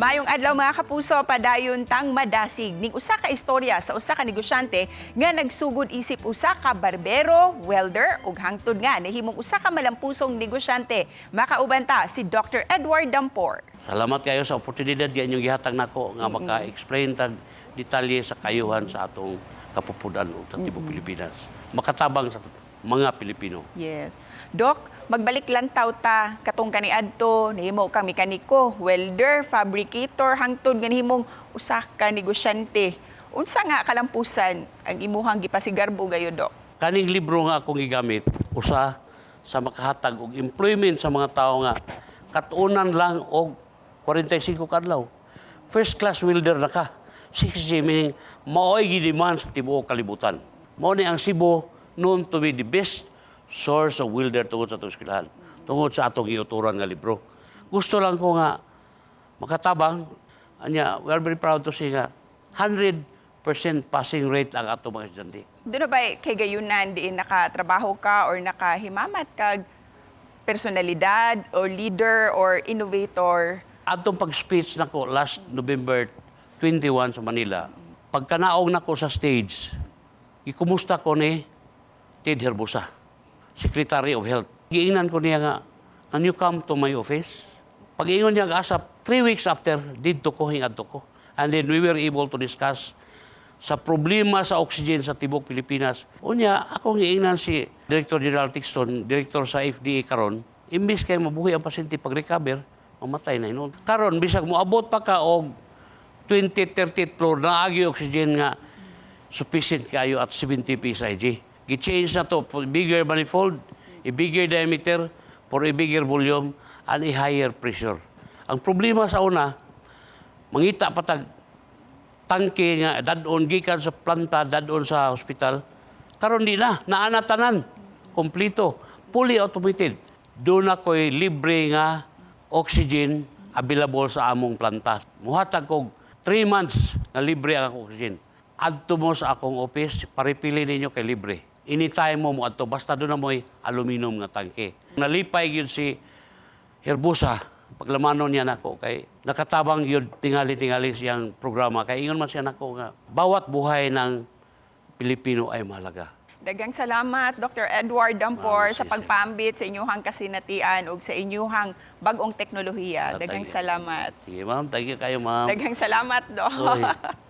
Mayong adlaw mga kapuso, padayon tang madasig ning usa ka istorya sa usa ka negosyante nga nagsugod isip usa ka barbero, welder ug hangtod nga nahimong usa ka malampusong negosyante. Makauban ta si Dr. Edward Dampor. Salamat kayo sa oportunidad nga inyong gihatag nako nga maka-explain tag detalye sa kayuhan sa atong kapupudan o sa tibok Pilipinas. Makatabang sa mga Pilipino. Yes. Doc, magbalik lang taw ta katong kaniadto nahimo kang mekaniko, welder, fabricator hangtod nga nahimong usa ka negosyante. Unsa nga kalampusan ang imuhang gipasigarbo gayo, Doc? Kaning libro nga akong gigamit, usa sa makahatag og employment sa mga tao nga katunan lang og 45 kadlaw. First class welder na ka. 60 meaning maoy gidiman sa tibuok kalibutan. Mao ni ang Cebu known to be the best source of welder tungod sa atong eskwelahan. Tungod sa atong giuturan nga libro. Gusto lang ko nga makatabang anya we are very proud to say nga 100% passing rate ang ato mga estudyante. Doon na ba kay gayunan diin nakatrabaho ka or nakahimamat kag personalidad or leader or innovator? Atong pag-speech nako last November 21 sa Manila, pagkanaog nako sa stage, ikumusta ko ni Ted Herbosa, Secretary of Health. Giingnan ko niya nga, can you come to my office? Pag-ingon niya asap, three weeks after, dito ko, hingadto ko. And then we were able to discuss sa problema sa oxygen sa tibok Pilipinas. Unya, ako giingnan si Director General Tixton, Director sa FDA karon, imbis kay mabuhi ang pasyente pag-recover, mamatay na inon. Karon bisag moabot pa ka og 20, 30th floor na agi oxygen nga sufficient kayo at 70 PSIG. Gi-change na to. For bigger manifold, a bigger diameter, for a bigger volume, and a higher pressure. Ang problema sa una, mangita patag tangke nga dadon gikan sa planta dadon sa hospital karon di na naana tanan kompleto fully automated. Do na koy libre nga oxygen available sa among planta. Muhatag kog 3 months na libre ang oxygen. Adto mo sa akong office paripili ninyo kay libre anytime mo mo adto basta do na mo'y aluminum nga tangke nalipay gyud si Herbusa, paglamanon niya nako kay nakatabang yun tingali-tingali siyang programa kay ingon man siya nako nga bawat buhay ng Pilipino ay mahalaga. Dagang salamat Dr. Edward Dampor sa pagpambit sa inyuhang kasinatian ug sa inyuhang bagong teknolohiya. Ah, Dagang salamat. Sige ma'am, thank you kayo ma'am. Dagang salamat. Oy.